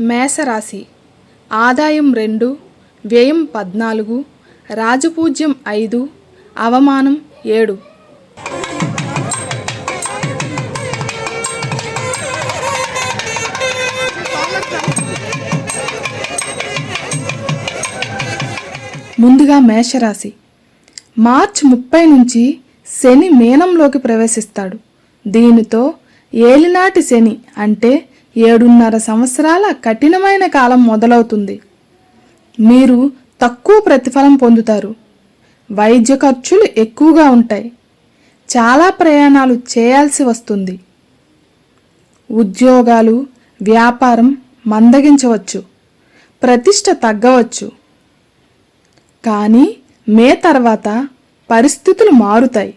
మేషరాశి. ఆదాయం రెండు వ్యయం పద్నాలుగు రాజపూజ్యం ఐదు అవమానం ఏడు. ముందుగా మేషరాశి. మార్చ్ ముప్పై నుంచి శని మీనంలోకి ప్రవేశిస్తాడు. దీనితో ఏలినాటి శని అంటే ఏడున్నర సంవత్సరాల కఠినమైన కాలం మొదలవుతుంది. మీరు తక్కువ ప్రతిఫలం పొందుతారు. వైద్య ఖర్చులు ఎక్కువగా ఉంటాయి. చాలా ప్రయాణాలు చేయాల్సి వస్తుంది. ఉద్యోగాలు వ్యాపారం మందగించవచ్చు. ప్రతిష్ట తగ్గవచ్చు. కానీ మే తర్వాత పరిస్థితులు మారుతాయి.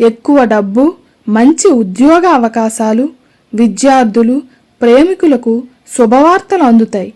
ఎక్కువ డబ్బు మంచి ఉద్యోగ అవకాశాలు విద్యార్థులు ప్రేమికులకు శుభవార్తలు అందుతాయి.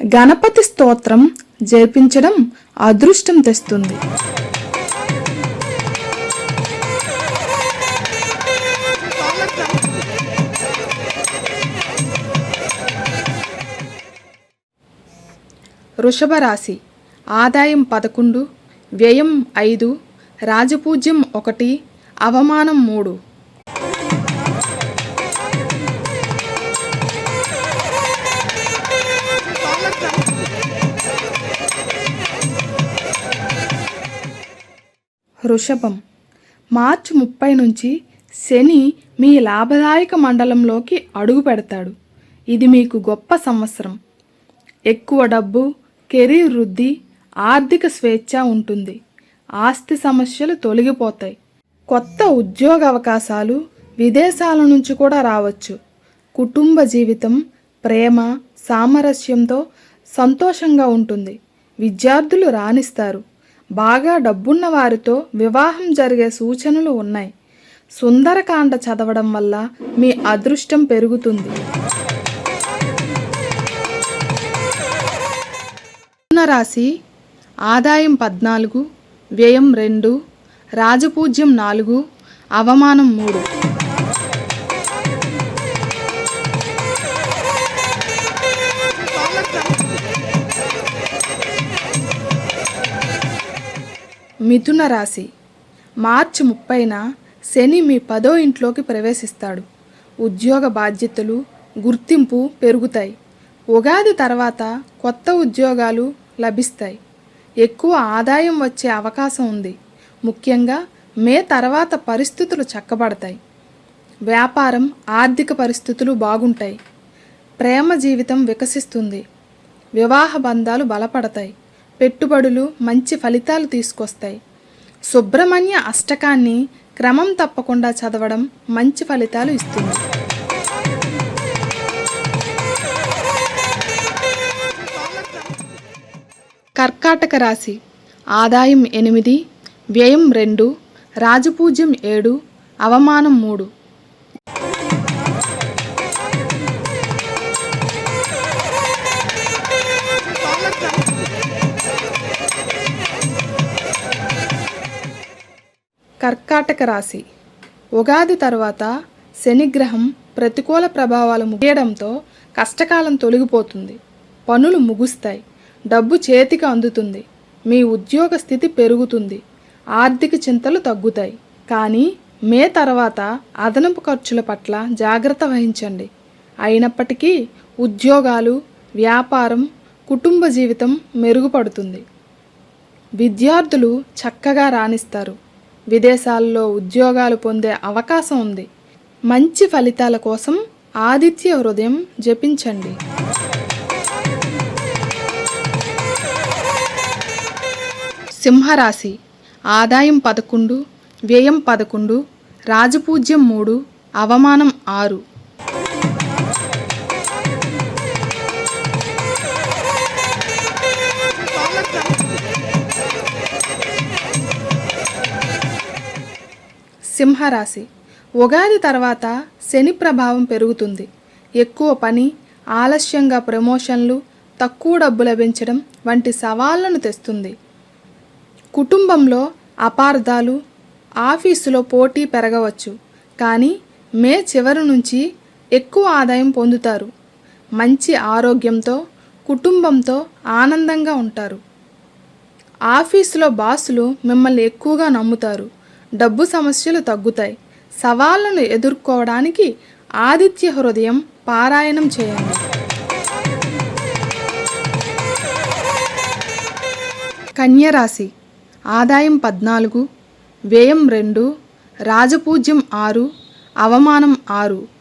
గణపతి స్తోత్రం జపించడం అదృష్టం తెస్తుంది. వృషభ రాశి ఆదాయం పదకొండు వ్యయం ఐదు రాజపూజ్యం ఒకటి అవమానం మూడు. వృషభం. మార్చి ముప్పై నుంచి శని మీ లాభదాయక మండలంలోకి అడుగు పెడతాడు. ఇది మీకు గొప్ప సంవత్సరం. ఎక్కువ డబ్బు కెరీర్ వృద్ధి ఆర్థిక స్వేచ్ఛ ఉంటుంది. ఆస్తి సమస్యలు తొలగిపోతాయి. కొత్త ఉద్యోగ అవకాశాలు విదేశాల నుంచి కూడా రావచ్చు. కుటుంబ జీవితం ప్రేమ సామరస్యంతో సంతోషంగా ఉంటుంది. విద్యార్థులు రాణిస్తారు. బాగా డబ్బున్న వారితో వివాహం జరిగే సూచనలు ఉన్నాయి. సుందరకాండ చదవడం వల్ల మీ అదృష్టం పెరుగుతుంది. రాశి ఆదాయం పద్నాలుగు వ్యయం రెండు రాజపూజ్యం నాలుగు అవమానం మూడు. మిథున రాశి. మార్చి ముప్పైన శని మీ పదో ఇంట్లోకి ప్రవేశిస్తాడు. ఉద్యోగ బాధ్యతలు గుర్తింపు పెరుగుతాయి. ఉగాది తర్వాత కొత్త ఉద్యోగాలు లభిస్తాయి. ఎక్కువ ఆదాయం వచ్చే అవకాశం ఉంది. ముఖ్యంగా మే తర్వాత పరిస్థితులు చక్కబడతాయి. వ్యాపారం ఆర్థిక పరిస్థితులు బాగుంటాయి. ప్రేమ జీవితం వికసిస్తుంది. వివాహ బంధాలు బలపడతాయి. పెట్టుబడులు మంచి ఫలితాలు తీసుకొస్తాయి. సుబ్రహ్మణ్య అష్టకాన్ని క్రమం తప్పకుండా చదవడం మంచి ఫలితాలు ఇస్తుంది. కర్కాటక రాశి ఆదాయం ఎనిమిది వ్యయం రెండు రాజపూజ్యం ఏడు అవమానం మూడు. కర్కాటక రాశి. ఉగాది తర్వాత శనిగ్రహం ప్రతికూల ప్రభావాలు ముగియడంతో కష్టకాలం తొలగిపోతుంది. పనులు ముగుస్తాయి. డబ్బు చేతికి అందుతుంది. మీ ఉద్యోగ స్థితి పెరుగుతుంది. ఆర్థిక చింతలు తగ్గుతాయి. కానీ మే తర్వాత అదనపు ఖర్చుల పట్ల జాగ్రత్త వహించండి. అయినప్పటికీ ఉద్యోగాలు వ్యాపారం కుటుంబ జీవితం మెరుగుపడుతుంది. విద్యార్థులు చక్కగా రాణిస్తారు. విదేశాల్లో ఉద్యోగాలు పొందే అవకాశం ఉంది. మంచి ఫలితాల కోసం ఆదిత్య హృదయం జపించండి. సింహరాశి. ఆదాయం పదకొండు వ్యయం పదకొండు రాజపూజ్యం మూడు అవమానం ఆరు. సింహరాశి. ఉగాది తర్వాత శని ప్రభావం పెరుగుతుంది. ఎక్కువ పని ఆలస్యంగా ప్రమోషన్లు తక్కువ డబ్బు లభించడం వంటి సవాళ్ళను తెస్తుంది. కుటుంబంలో అపార్థాలు ఆఫీసులో పోటీ పెరగవచ్చు. కానీ మే చివరి నుంచి ఎక్కువ ఆదాయం పొందుతారు. మంచి ఆరోగ్యంతో కుటుంబంతో ఆనందంగా ఉంటారు. ఆఫీసులో బాసులు మిమ్మల్ని ఎక్కువగా నమ్ముతారు. డబ్బు సమస్యలు తగ్గుతాయి. సవాళ్ళను ఎదుర్కోవడానికి ఆదిత్య హృదయం పారాయణం చేయండి. కన్యరాశి. ఆదాయం పద్నాలుగు వ్యయం రెండు రాజపూజ్యం ఆరు అవమానం ఆరు.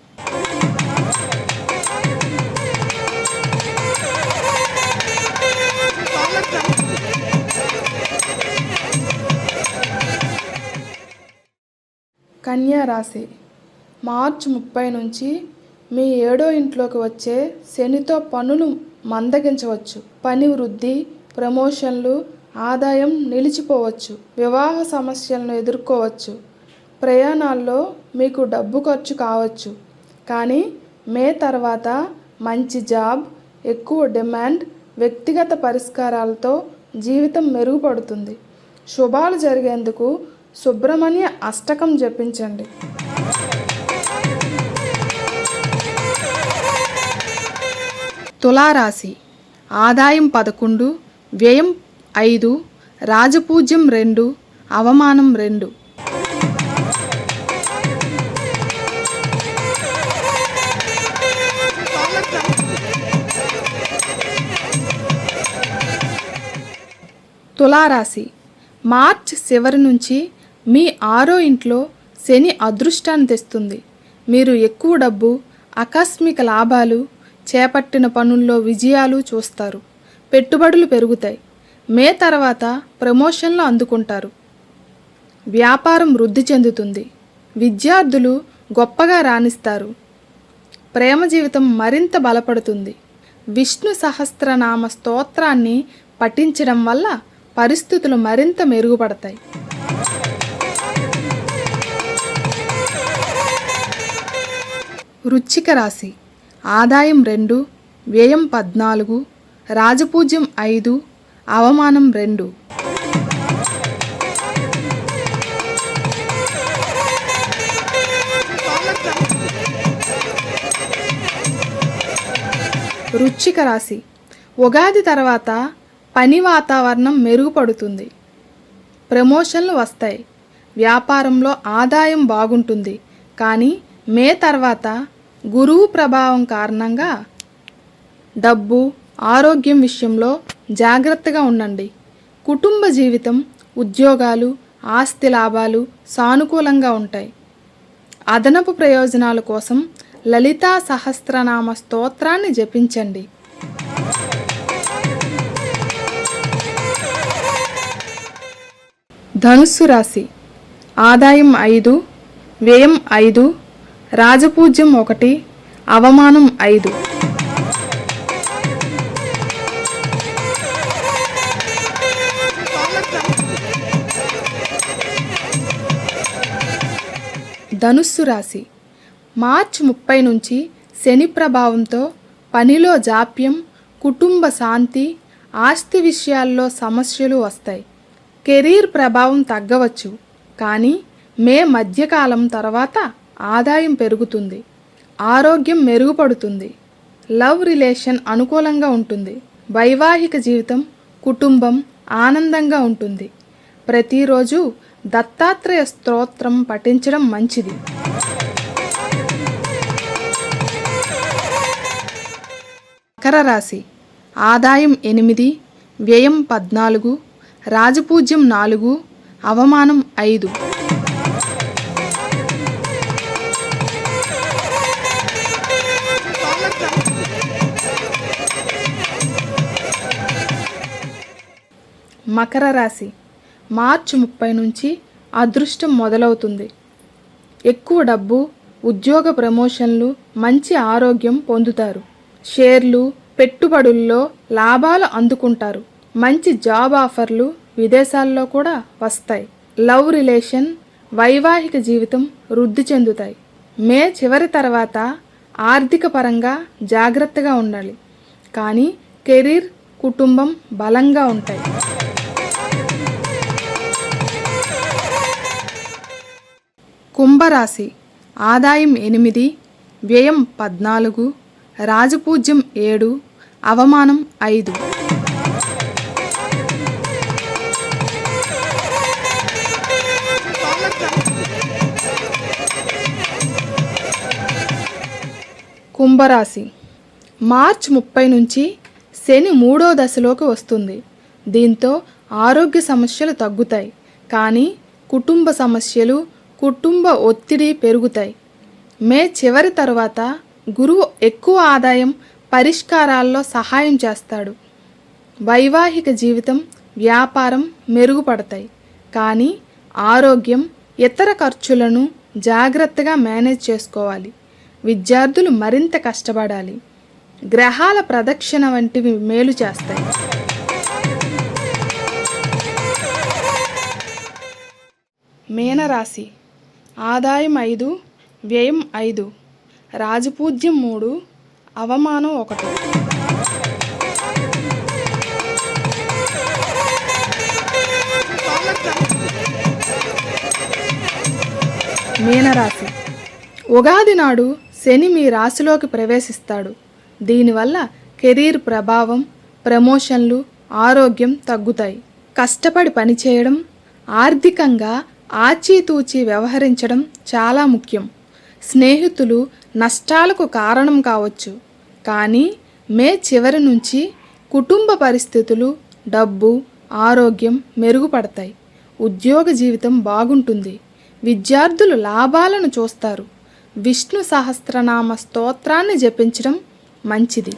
కన్యా రాశి. మార్చ్ ముప్పై నుంచి మీ ఏడో ఇంట్లోకి వచ్చే శనితో పనులు మందగించవచ్చు. పని వృద్ధి ప్రమోషన్లు ఆదాయం నిలిచిపోవచ్చు. వివాహ సమస్యలను ఎదుర్కోవచ్చు. ప్రయాణాల్లో మీకు డబ్బు ఖర్చు కావచ్చు. కానీ మే తర్వాత మంచి జాబ్ ఎక్కువ డిమాండ్ వ్యక్తిగత పరిష్కారాలతో జీవితం మెరుగుపడుతుంది. శుభాలు జరిగేందుకు సుబ్రహ్మణ్య అష్టకం జపించండి. తులారాశి. ఆదాయం పదకొండు వ్యయం ఐదు రాజపూజ్యం రెండు అవమానం రెండు. తులారాశి. మార్చ్ చివరి నుంచి మీ ఆరో ఇంట్లో శని అదృష్టాన్ని తెస్తుంది. మీరు ఎక్కువ డబ్బు ఆకస్మిక లాభాలు చేపట్టిన పనుల్లో విజయాలు చూస్తారు. పెట్టుబడులు పెరుగుతాయి. మే తర్వాత ప్రమోషన్లు అందుకుంటారు. వ్యాపారం వృద్ధి చెందుతుంది. విద్యార్థులు గొప్పగా రాణిస్తారు. ప్రేమ జీవితం మరింత బలపడుతుంది. విష్ణు సహస్రనామ స్తోత్రాన్ని పఠించడం వల్ల పరిస్థితులు మరింత మెరుగుపడతాయి. వృచ్చిక రాశి. ఆదాయం రెండు వ్యయం పద్నాలుగు రాజపూజ్యం ఐదు అవమానం రెండు. వృచ్చిక రాశి. ఉగాది తర్వాత పని వాతావరణం మెరుగుపడుతుంది. ప్రమోషన్లు వస్తాయి. వ్యాపారంలో ఆదాయం బాగుంటుంది. కానీ మే తర్వాత గురువు ప్రభావం కారణంగా డబ్బు ఆరోగ్యం విషయంలో జాగ్రత్తగా ఉండండి. కుటుంబ జీవితం ఉద్యోగాలు ఆస్తి లాభాలు సానుకూలంగా ఉంటాయి. అదనపు ప్రయోజనాల కోసం లలితా సహస్రనామ స్తోత్రాన్ని జపించండి. ధనుస్సు రాశి. ఆదాయం ఐదు వ్యయం ఐదు రాజపూజ్యం ఒకటి అవమానం ఐదు. ధనుస్సు రాశి. మార్చి ముప్పై నుంచి శని ప్రభావంతో పనిలో జాప్యం కుటుంబ శాంతి ఆస్తి విషయాల్లో సమస్యలు వస్తాయి. కెరీర్ ప్రభావం తగ్గవచ్చు. కానీ మే మధ్యకాలం తర్వాత ఆదాయం పెరుగుతుంది ఆరోగ్యం మెరుగుపడుతుంది లవ్ రిలేషన్ అనుకూలంగా ఉంటుంది వైవాహిక జీవితం కుటుంబం ఆనందంగా ఉంటుంది. ప్రతిరోజు దత్తాత్రేయ స్తోత్రం పఠించడం మంచిది. మకర రాశి. ఆదాయం ఎనిమిది వ్యయం పద్నాలుగు రాజపూజ్యం నాలుగు అవమానం ఐదు. మకర రాశి. మార్చి ముప్పై నుంచి అదృష్టం మొదలవుతుంది. ఎక్కువ డబ్బు ఉద్యోగ ప్రమోషన్లు మంచి ఆరోగ్యం పొందుతారు. షేర్లు పెట్టుబడుల్లో లాభాలు అందుకుంటారు. మంచి జాబ్ ఆఫర్లు విదేశాల్లో కూడా వస్తాయి. లవ్ రిలేషన్ వైవాహిక జీవితం వృద్ధి చెందుతాయి. మే చివరి తర్వాత ఆర్థిక పరంగా జాగ్రత్తగా ఉండాలి. కానీ కెరీర్ కుటుంబం బలంగా ఉంటాయి. కుంభరాశి. ఆదాయం ఎనిమిది వ్యయం పద్నాలుగు రాజపూజ్యం ఏడు అవమానం ఐదు. కుంభరాశి. మార్చ్ ముప్పై నుంచి శని మూడో దశలోకి వస్తుంది. దీంతో ఆరోగ్య సమస్యలు తగ్గుతాయి. కానీ కుటుంబ సమస్యలు కుటుంబ ఒత్తిడి పెరుగుతాయి. మే చివరి తర్వాత గురువు ఎక్కువ ఆదాయం పరిష్కారాల్లో సహాయం చేస్తాడు. వైవాహిక జీవితం వ్యాపారం మెరుగుపడతాయి. కానీ ఆరోగ్యం ఇతర ఖర్చులను జాగ్రత్తగా మేనేజ్ చేసుకోవాలి. విద్యార్థులు మరింత కష్టపడాలి. గ్రహాల ప్రదక్షిణ వంటివి మేలు చేస్తాయి. మీనరాశి ఆదాయం ఐదు వ్యయం ఐదు రాజపూజ్యం మూడు అవమానం ఒకటి. మీనరాశి. ఉగాది నాడు శని మీ రాశిలోకి ప్రవేశిస్తాడు. దీనివల్ల కెరీర్ ప్రభావం ప్రమోషన్లు ఆరోగ్యం తగ్గుతాయి. కష్టపడి పనిచేయడం ఆర్థికంగా ఆచితూచి వ్యవహరించడం చాలా ముఖ్యం. స్నేహితులు నష్టాలకు కారణం కావచ్చు. కానీ మే చివరి నుంచి కుటుంబ పరిస్థితులు డబ్బు ఆరోగ్యం మెరుగుపడతాయి. ఉద్యోగ జీవితం బాగుంటుంది. విద్యార్థులు లాభాలను చూస్తారు. విష్ణు సహస్రనామ స్తోత్రాన్ని జపించడం మంచిది.